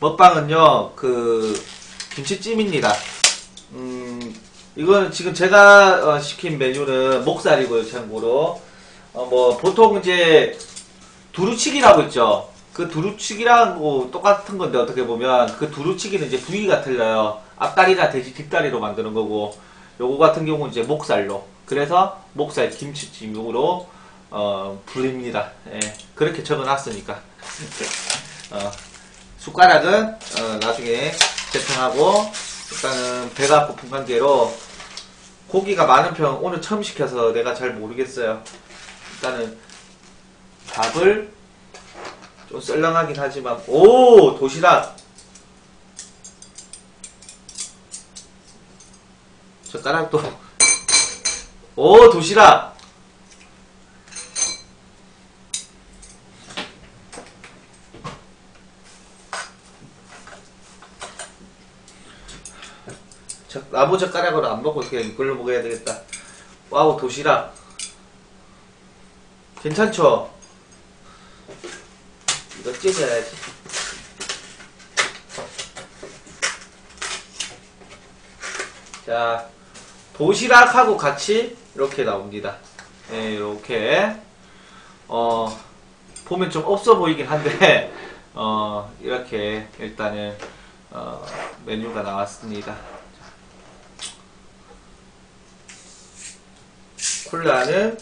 먹방은요, 그, 김치찜입니다. 음, 이거는 지금 제가 어, 시킨 메뉴는 목살이고요, 참고로. 어, 뭐, 보통 이제, 두루치기라고 있죠. 그 두루치기랑 똑같은 건데, 어떻게 보면, 그 두루치기는 이제 부위가 틀려요. 앞다리나 돼지 뒷다리로 만드는 거고, 요거 같은 경우는 이제 목살로. 그래서, 목살 김치찜으로, 어, 불립니다. 예, 그렇게 적어놨으니까. 어, 숟가락은 어, 나중에 재편하고 일단은 배가 고픈 관계로 고기가 많은 편 오늘 처음 시켜서 내가 잘 모르겠어요. 일단은 밥을 좀 썰렁하긴 하지만 오! 도시락! 젓가락도. 오 도시락 젓- 나무 젓가락으로 안 먹고 그냥 이걸로 먹어야 되겠다. 와우 도시락. 괜찮죠? 이거 찢어야지. 자, 도시락하고 같이 이렇게 나옵니다. 네, 이렇게. 어, 보면 좀 없어 보이긴 한데, 어, 이렇게 일단은, 어, 메뉴가 나왔습니다. 콜라는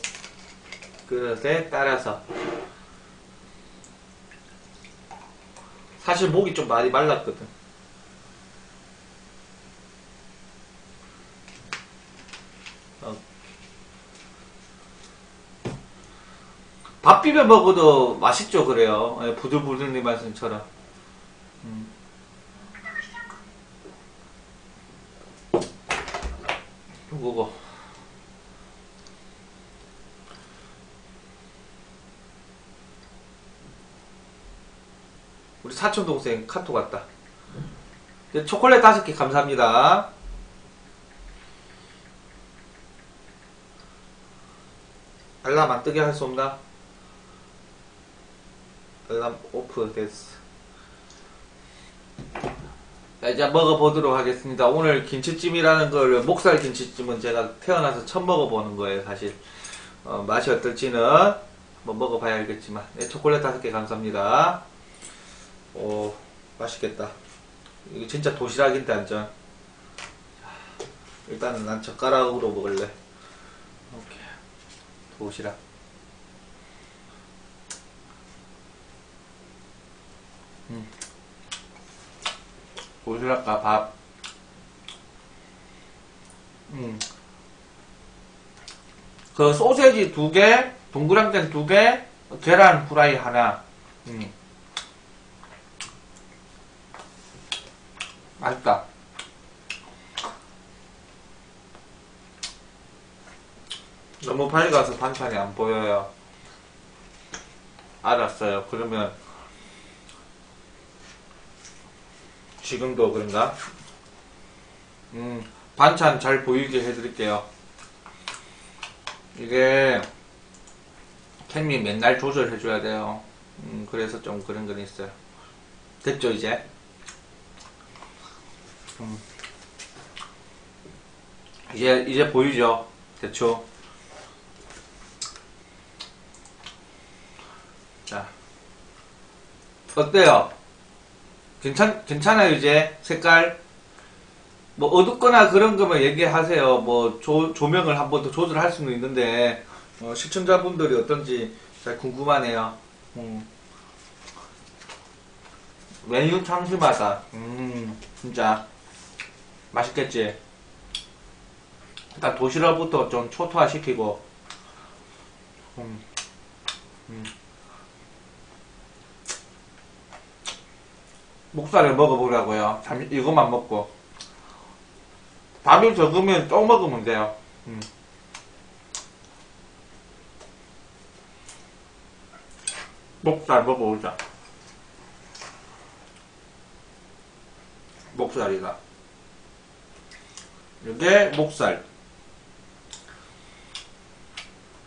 그릇에 따라서. 사실 목이 좀 많이 말랐거든. 어. 밥 비벼 먹어도 맛있죠 그래요. 예, 부들부들님 말씀처럼. 음. 요거고 사촌 동생 카톡 왔다. 네, 초콜릿 다섯 개 감사합니다. 알람 안 뜨게 할 수 없나? 알람 오프 됐어. 자, 이제 먹어보도록 하겠습니다. 오늘 김치찜이라는 걸, 목살 김치찜은 제가 태어나서 처음 먹어보는 거예요, 사실. 어, 맛이 어떨지는 한번 먹어봐야 알겠지만. 네, 초콜릿 다섯 개 감사합니다. 오, 맛있겠다. 이거 진짜 도시락인데. 자, 일단은 난 젓가락으로 먹을래. 오케이. 도시락. 음. 도시락과 밥. 음. 그 소세지 두 개, 동그랑땡 두 개, 계란 후라이 하나. 음. 맛있다. 너무 밝아서 반찬이 안 보여요. 알았어요. 그러면 지금도 그런가? 음, 반찬 잘 보이게 해드릴게요. 이게 캠이 맨날 조절해줘야 돼요. 음, 그래서 좀 그런 건 있어요. 됐죠, 이제? 음. 이제 이제 보이죠? 대충 자. 어때요? 괜찮 괜찮아요 이제? 색깔? 뭐 어둡거나 그런 거면 얘기하세요. 뭐 조, 조명을 한 번 더 조절할 수는 있는데 어, 시청자분들이 어떤지 잘 궁금하네요. 음. 메뉴 참심하다. 음 진짜 맛있겠지? 일단 도시락부터 좀 초토화 시키고, 음, 음. 목살을 먹어보라고요. 잠 이것만 먹고. 밥이 적으면 또 먹으면 돼요. 음. 목살 먹어보자. 목살이다. 이게 목살.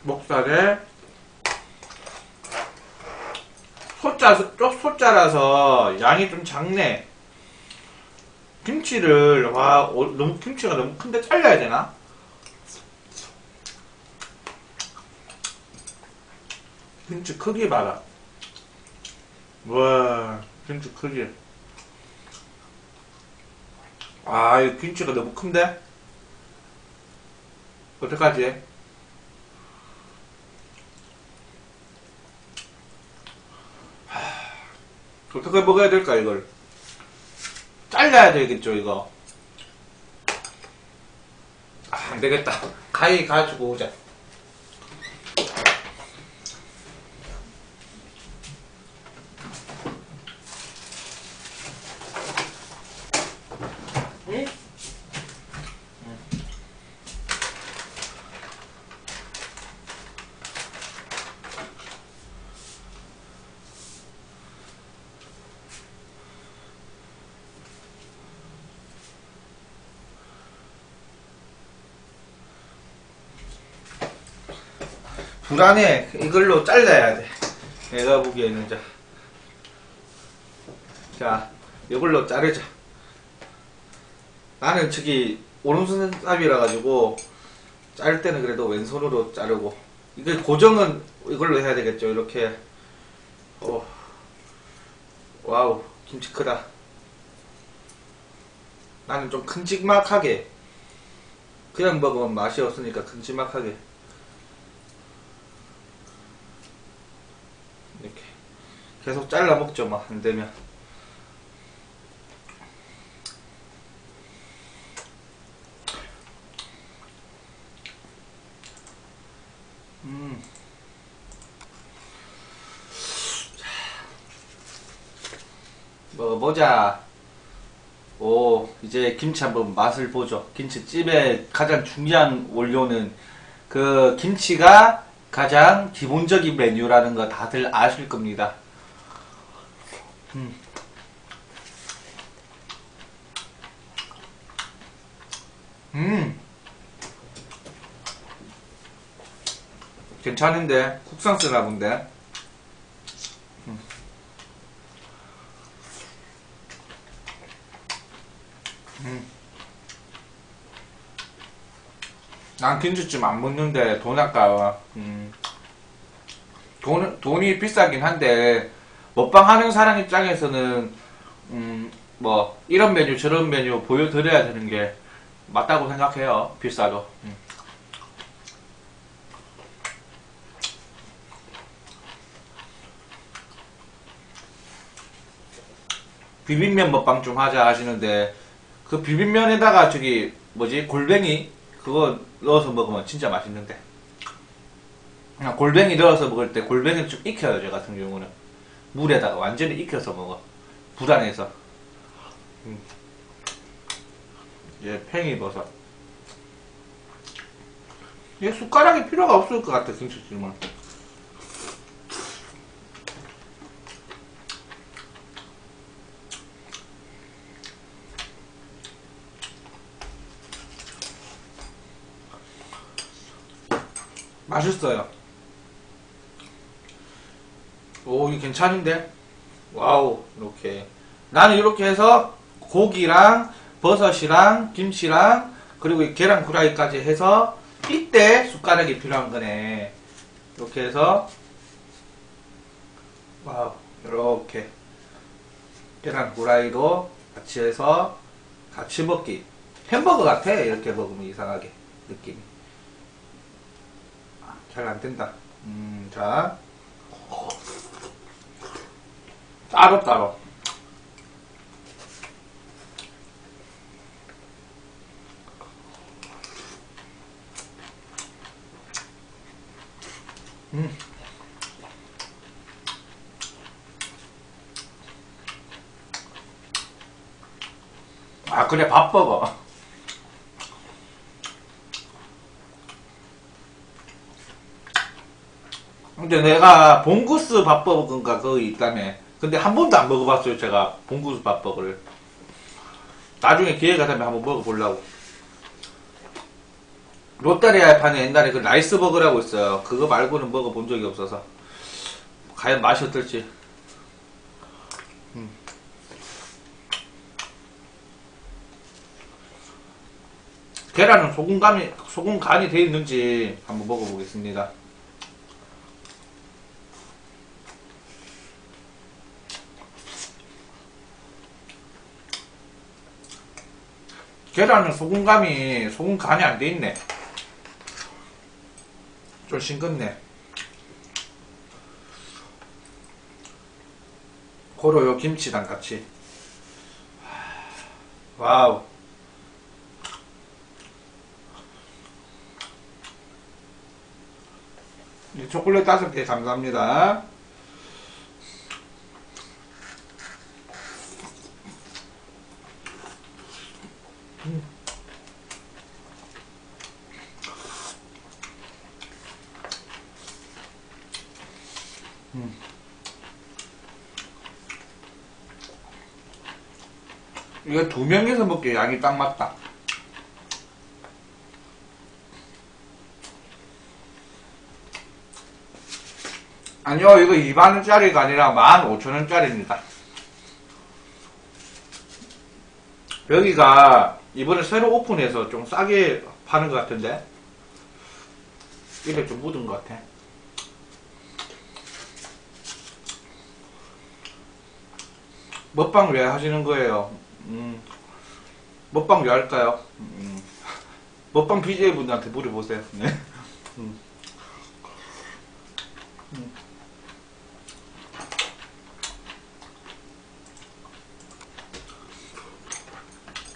목살에 소자, 소- 소자라서 양이 좀 작네. 김치를, 와, 어, 너무, 김치가 너무 큰데 잘라야 되나? 김치 크기 봐라. 와, 김치 크기. 아, 이 김치가 너무 큰데? 어떡하지? 하, 어떻게 먹어야 될까, 이걸? 잘라야 되겠죠, 이거? 아, 안 되겠다. 가위 가지고 오자. 불안해. 이걸로 잘라야 돼. 내가 보기에는 자. 자, 이걸로 자르자. 나는 저기 오른손잡이라 가지고 자를 때는 그래도 왼손으로 자르고 이게 고정은 이걸로 해야 되겠죠. 이렇게. 어. 와우, 김치 크다. 나는 좀 큼직막하게 그냥 먹으면 맛이 없으니까 큼직막하게 계속 잘라 먹죠 뭐 안되면 음. 먹어보자 오 이제 김치 한번 맛을 보죠 김치집의 가장 중요한 원료는 그 김치가 가장 기본적인 메뉴라는 거 다들 아실 겁니다. 음. 음. 괜찮은데 국산 쓰나 본데. 음. 음. 난 김치찜 안 먹는데 돈 아까워. 음. 돈, 돈이 비싸긴 한데, 먹방 하는 사람 입장에서는, 음, 뭐, 이런 메뉴, 저런 메뉴 보여드려야 되는 게 맞다고 생각해요. 비싸도. 음. 비빔면 먹방 좀 하자 하시는데, 그 비빔면에다가 저기, 뭐지, 골뱅이? 그거 넣어서 먹으면 진짜 맛있는데. 그냥 골뱅이 넣어서 먹을 때 골뱅이 좀 익혀요, 저 같은 경우는. 물에다가 완전히 익혀서 먹어. 불안해서. 음. 이제 팽이버섯. 이게 숟가락이 필요가 없을 것 같아, 김치찜은. 맛있어요. 오, 이거 괜찮은데? 와우, 이렇게. 나는 이렇게 해서 고기랑 버섯이랑 김치랑 그리고 이 계란 후라이까지 해서 이때 숟가락이 필요한 거네. 이렇게 해서 와우, 이렇게 계란 후라이도 같이 해서 같이 먹기. 햄버거 같아. 이렇게 먹으면 이상하게 느낌이. 잘 안 된다. 음, 자. 따로 따로. 음. 아, 그래, 밥 먹어. 근데 내가 봉구스 밥버거인가 그거 있다며. 근데 한 번도 안 먹어봤어요, 제가. 봉구수 밥버거를. 나중에 기회가 되면 한번 먹어보려고. 롯데리아에 파는 옛날에 그 라이스버거라고 있어요. 그거 말고는 먹어본 적이 없어서. 과연 맛이 어떨지. 음. 계란은 소금 간이, 소금 간이 돼 있는지 한번 먹어보겠습니다. 계란은 소금감이 소금 간이 안 돼 있네. 좀 싱겁네. 고로요 김치랑 같이. 와우. 이 초콜릿 다섯 개 감사합니다. 이거 두 명이서 먹기에 양이 딱 맞다. 아니요, 이거 2만원짜리가 아니라 15,000원짜리입니다. 여기가 이번에 새로 오픈해서 좀 싸게 파는 것 같은데? 입에 좀 묻은 것 같아. 먹방 왜 하시는 거예요? 음, 먹방 왜 할까요? 음, 먹방 BJ 분들한테 물어보세요. 네. 음. 음.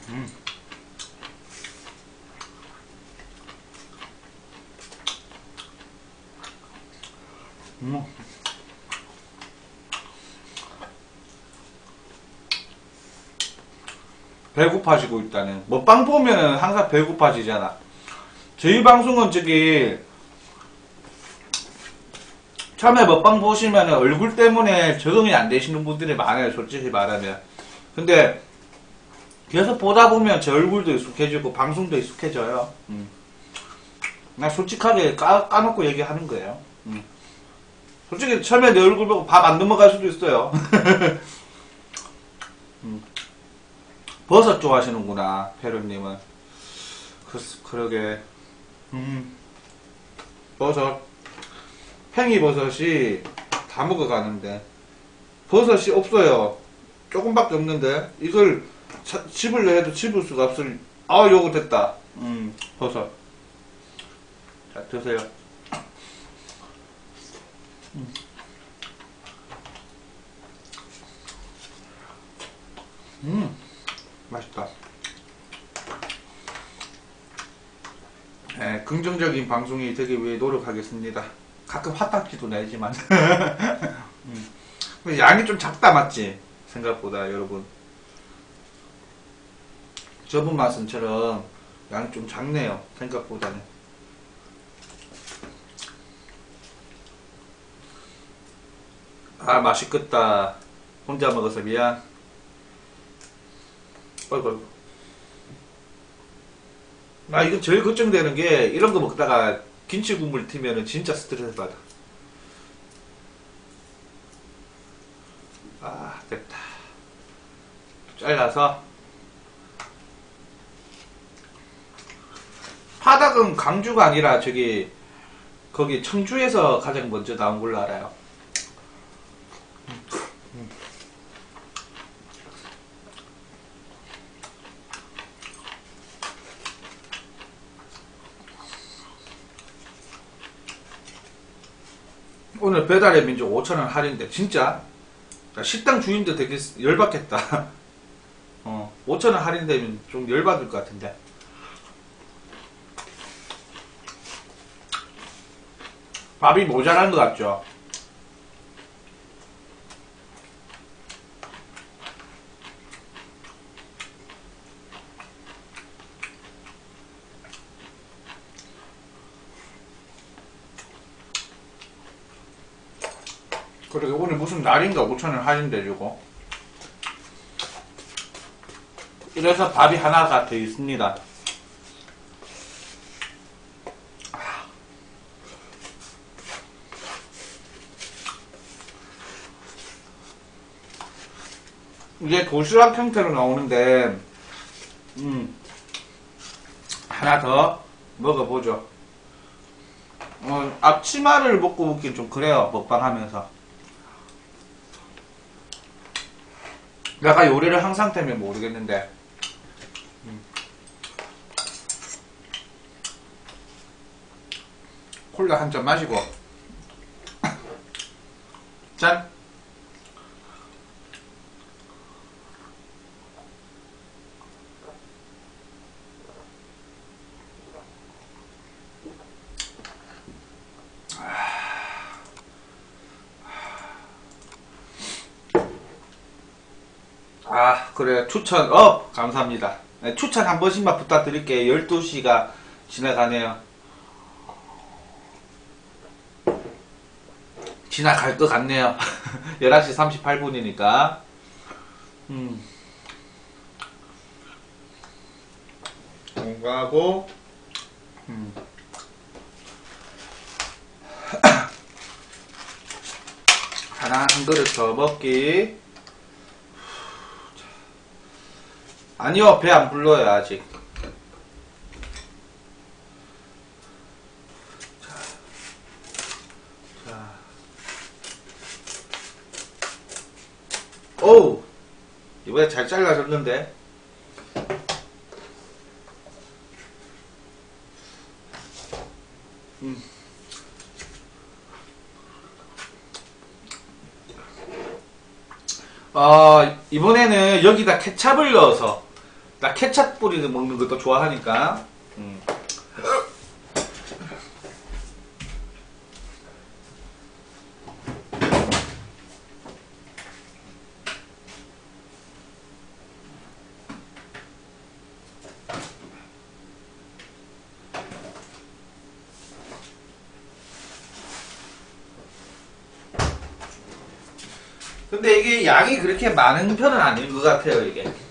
음. 음. 배고파지고 있다는. 먹방 보면은 항상 배고파지잖아. 저희 방송은 저기, 처음에 먹방 보시면 얼굴 때문에 적응이 안 되시는 분들이 많아요. 솔직히 말하면. 근데, 계속 보다 보면 제 얼굴도 익숙해지고, 방송도 익숙해져요. 음. 나 솔직하게 까, 까놓고 얘기하는 거예요. 음. 솔직히 처음에 내 얼굴 보고 밥 안 넘어갈 수도 있어요. 버섯 좋아하시는구나, 페루님은. 그, 그러게. 음. 버섯. 팽이버섯이 다 먹어가는데. 버섯이 없어요. 조금밖에 없는데. 이걸 차- 집을려 해도 집을 수가 없을. 아, 요거 됐다. 음, 버섯. 자, 드세요. 음. 음. 맛있다. 네, 긍정적인 방송이 되기 위해 노력하겠습니다. 가끔 화딱지도 내지만. 음. 양이 좀 작다, 맞지? 생각보다, 여러분. 저분 말씀처럼 양이 좀 작네요. 생각보다는. 아, 맛있겠다. 혼자 먹어서 미안. 어이구, 어이구. 아, 이거 제일 걱정되는 게, 이런 거 먹다가 김치 국물 튀면은 진짜 스트레스 받아. 아, 됐다. 잘라서. 파닭은 강주가 아니라 저기, 거기 청주에서 가장 먼저 나온 걸로 알아요. 오늘 배달의 민족 5천원 할인데 진짜 식당 주인도 되게 열받겠다. 어, 5천원 할인되면 좀 열받을 것 같은데. 밥이 모자란 것 같죠? 그러게 오늘 무슨 날인가 5천원 할인돼 주고 이래서 밥이 하나가 더 있습니다 이게 도시락 형태로 나오는데 음 하나 더 먹어보죠. 어, 앞치마를 먹고 먹긴 좀 그래요. 먹방 하면서. 내가 요리를 항상 때문에 모르겠는데. 음. 콜라 한 잔 마시고. 짠! 아, 그래요. 추천, 어, 감사합니다. 네, 추천 한 번씩만 부탁드릴게요. 12시가 지나가네요. 지나갈 것 같네요. 11시 38분이니까. 음. 건강하고, 음. 하나, 한 그릇 더 먹기. 아니요, 배 안 불러요, 아직. 자, 자. 오우! 이번에 잘 잘라졌는데? 음. 어, 이번에는 여기다 케찹을 넣어서, 나 케찹 뿌리는 먹는 것도 좋아하니까, 음. 근데 이게 양이 그렇게 많은 편은 아닌 것 같아요, 이게.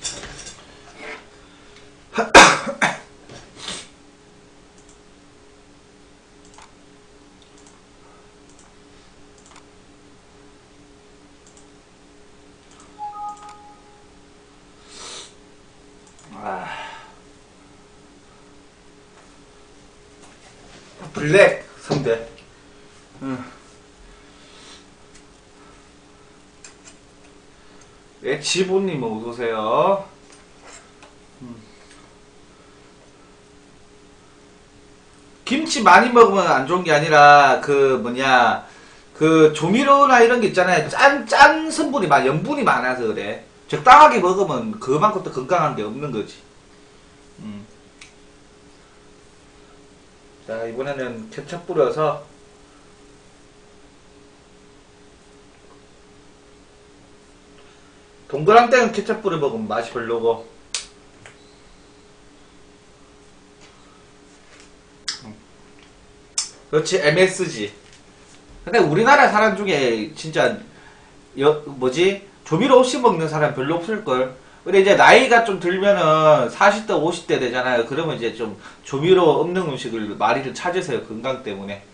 아. 블랙 성대. 응. 네, 지보님 어서오세요. 음. 김치 많이 먹으면 안 좋은 게 아니라, 그, 뭐냐, 그, 조미료나 이런 게 있잖아요. 짠, 짠 성분이 많, 염분이 많아서 그래. 적당하게 먹으면 그만큼 또 건강한 게 없는 거지. 음. 자, 이번에는 케첩 뿌려서, 동그랑땡은 케첩 뿌려 먹으면 맛이 별로고. 그렇지, MSG. 근데 우리나라 사람 중에 진짜, 여, 뭐지? 조미료 없이 먹는 사람 별로 없을 걸. 근데 이제 나이가 좀 들면은 40대, 50대 되잖아요. 그러면 이제 좀 조미료 없는 음식을 많이들 찾으세요. 건강 때문에.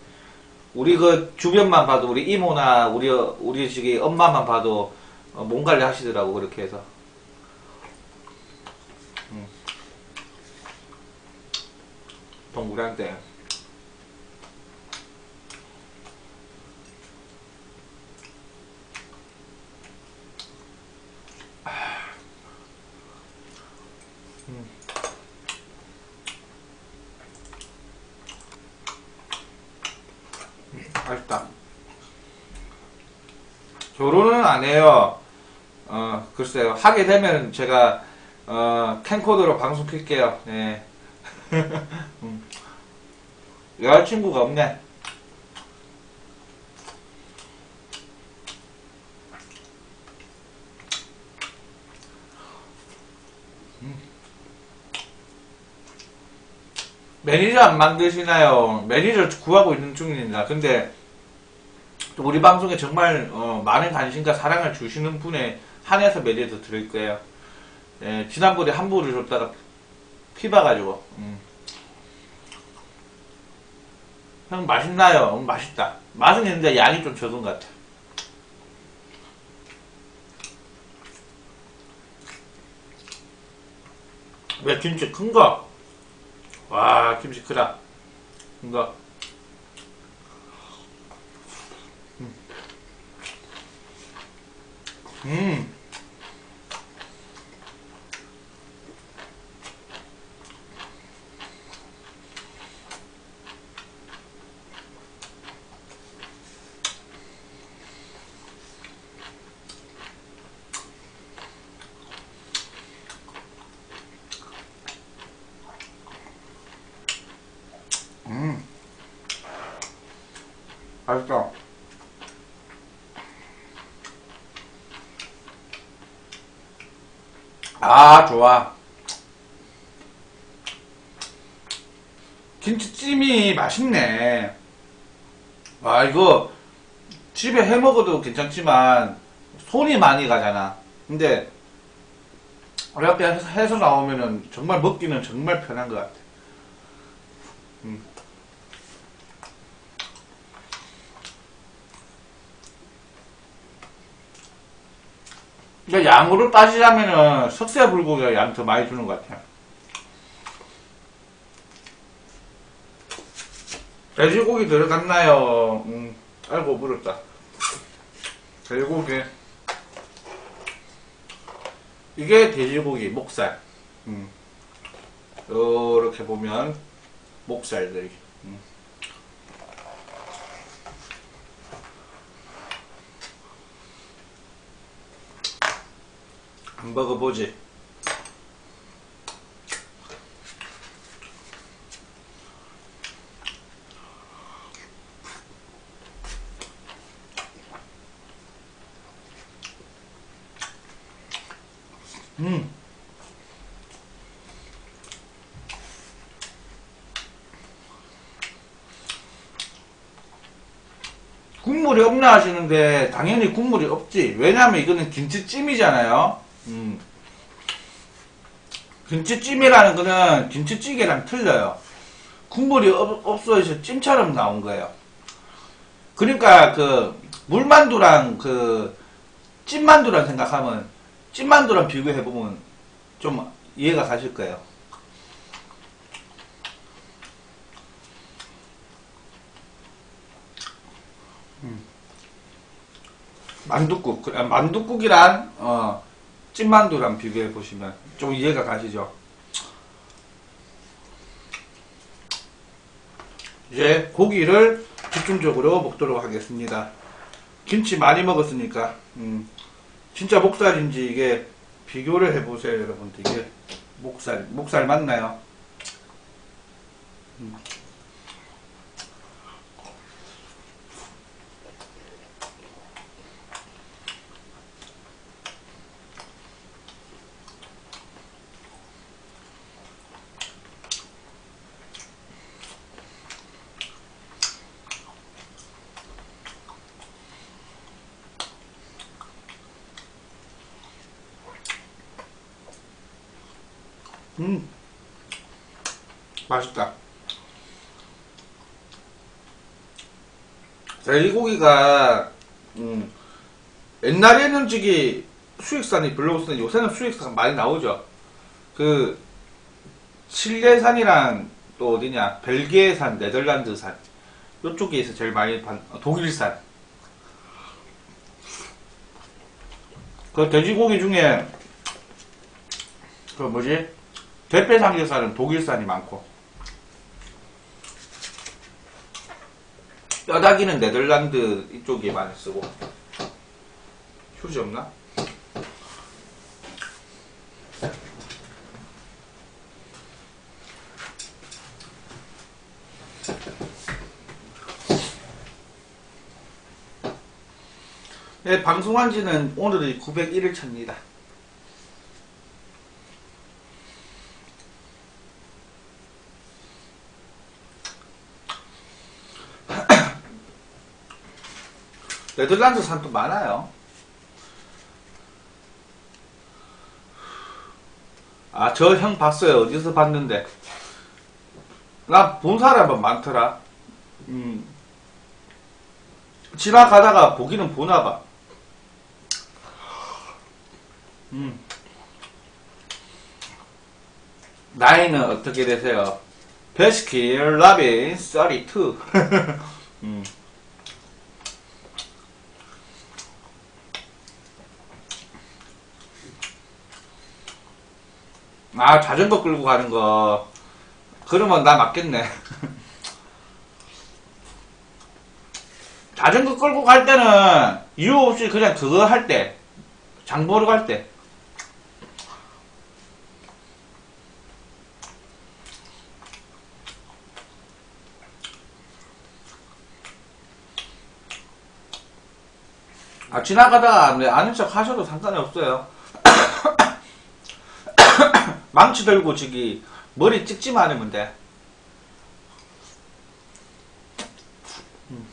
우리 그 주변만 봐도 우리 이모나 우리, 우리 집이 엄마만 봐도 어, 몸 관리 하시더라고 그렇게 해서 음. 동그랑땡 음. 음, 맛있다 결혼은 안 해요. 어, 글쎄요. 하게 되면 제가, 어, 캠코더로 방송 킬게요. 네. 음. 여자친구가 없네. 매니저 안 만드시나요? 매니저 구하고 있는 중입니다. 근데, 또 우리 방송에 정말 어, 많은 관심과 사랑을 주시는 분에 한해서 매니저 드릴 거예요. 예, 지난번에 한 부를 줬다가 피봐가지고 음. 형 맛있나요? 음, 맛있다. 맛은 있는데 양이 좀 적은 것 같아. 왜 김치 큰 거? 와, 김치 크다. 음. 음. 음. 맛있다. 아, 좋아. 김치 찜이 맛있네. 와, 이거 집에 해 먹어도 괜찮지만 손이 많이 가잖아. 근데 이렇게 해서, 해서 나오면은 정말 먹기는 정말 편한 것 같아. 음. 근데 양으로 따지자면은 석쇠 불고기가 양 더 많이 주는 것 같아요. 돼지고기 들어갔나요? 음, 알고 물었다. 돼지고기. 이게 돼지고기, 목살. 음. 이렇게 보면, 목살들이. 음. 한 먹어보지. 음. 없나 하시는데 당연히 국물이 없지. 왜냐하면 이거는 김치찜이잖아요. 음. 김치찜이라는 거는 김치찌개랑 틀려요. 국물이 없, 없어서 찜처럼 나온 거예요. 그러니까 그 물만두랑 그 찜만두랑 생각하면 찜만두랑 비교해 보면 좀 이해가 가실 거예요. 만두국, 그, 아, 만두국이란 어, 찐만두랑 비교해 보시면 좀 이해가 가시죠. 이제 고기를 집중적으로 먹도록 하겠습니다. 김치 많이 먹었으니까 음, 진짜 목살인지 이게 비교를 해보세요, 여러분들. 이게 목살, 목살 맞나요? 음. 음, 맛있다. 돼지고기가 음, 옛날에는 저기 수익산이 없었는데 요새는 수익산 많이 나오죠. 그 칠레산이랑 또 어디냐 벨기에산, 네덜란드산 이쪽에서 제일 많이 반 어, 독일산. 그 돼지고기 중에 그 뭐지 대패 삼겹살은 독일산이 많고 뼈다귀는 네덜란드 이쪽이 많이 쓰고 휴지 없나? 네, 방송한 지는 오늘이 901일 차입니다. 네덜란드 산도 많아요. 아, 저 형 봤어요. 어디서 봤는데. 나 본 사람은 많더라. 음. 지나가다가 보기는 보나 봐. 음. 나이는 어떻게 되세요? 베스킨 라빈 32 음. 아 자전거 끌고 가는 거. 그러면 나 맞겠네. 자전거 끌고 갈 때는 이유 없이 그냥 그거 할 때 장보러 갈 때. 아, 지나가다가 네, 아는 척 하셔도 상관이 없어요. 망치 들고 저기 머리 찍지만 않으면 돼. 음.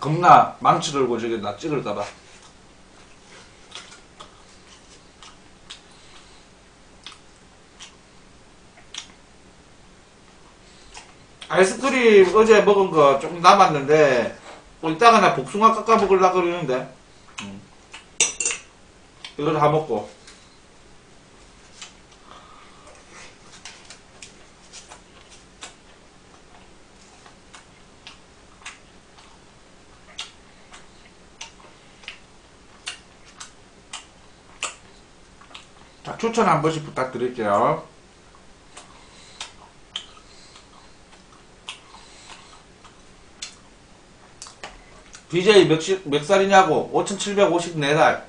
겁나 망치 들고 저기 나 찍을까봐. 아이스크림 어제 먹은 거 조금 남았는데 뭐 이따가 나 복숭아 깎아 먹으려고 그러는데 음. 이거 다 먹고 자, 추천 한 번씩 부탁드릴게요. BJ 몇, 시, 몇 살이냐고? 5,754살.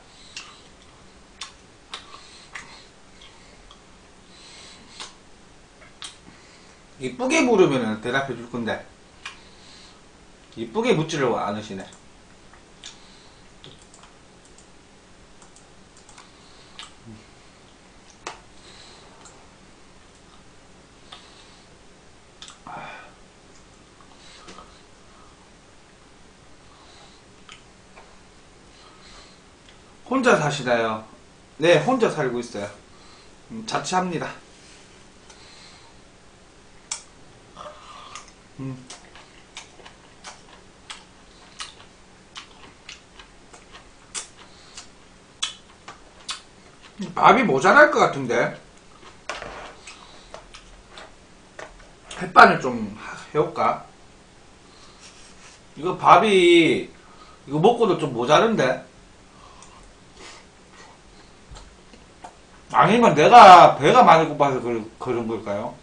이쁘게 물으면 대답해 줄 건데. 이쁘게 묻지를 않으시네. 혼자 사시나요? 네, 혼자 살고 있어요. 음, 자취합니다. 음. 밥이 모자랄 것 같은데. 햇반을 좀 해올까? 이거 밥이, 이거 먹고도 좀 모자른데? 아니면 내가 배가 많이 고파서 그, 그런 걸까요?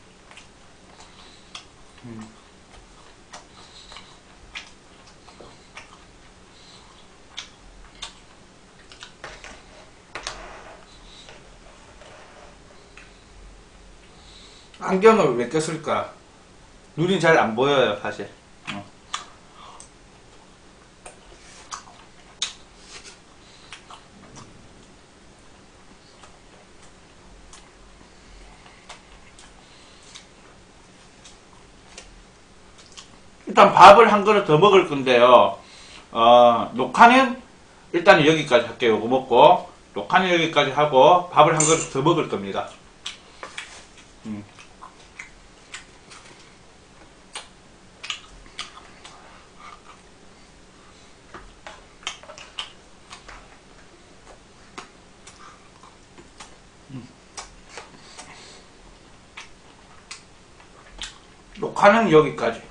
음. 안경을 왜 꼈을까? 눈이 잘 안 보여요, 사실. 어. 일단 밥을 한 그릇 더 먹을 건데요. 어, 녹화는 일단 여기까지 할게요. 요거 먹고 녹화는 여기까지 하고 밥을 한 그릇 더 먹을 겁니다. 음. 녹화는 여기까지.